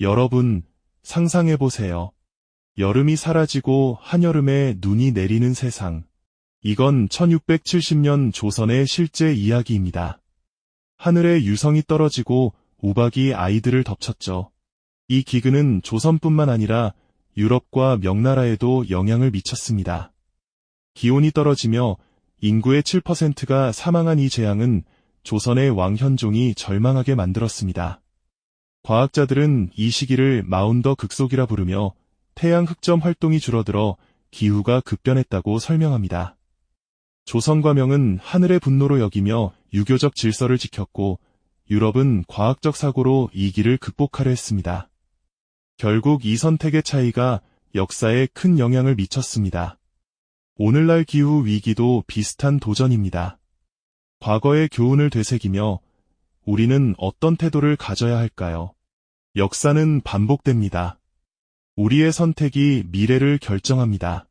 여러분, 상상해보세요. 여름이 사라지고 한여름에 눈이 내리는 세상. 이건 1670년 조선의 실제 이야기입니다. 하늘에 유성이 떨어지고 우박이 아이들을 덮쳤죠. 이 기근은 조선뿐만 아니라 유럽과 명나라에도 영향을 미쳤습니다. 기온이 떨어지며 인구의 7%가 사망한 이 재앙은 조선의 왕현종이 절망하게 만들었습니다. 과학자들은 이 시기를 마운더 극속이라 부르며 태양 흑점 활동이 줄어들어 기후가 급변했다고 설명합니다. 조선과명은 하늘의 분노로 여기며 유교적 질서를 지켰고 유럽은 과학적 사고로 이 길을 극복하려 했습니다. 결국 이 선택의 차이가 역사에 큰 영향을 미쳤습니다. 오늘날 기후 위기도 비슷한 도전입니다. 과거의 교훈을 되새기며 우리는 어떤 태도를 가져야 할까요? 역사는 반복됩니다. 우리의 선택이 미래를 결정합니다.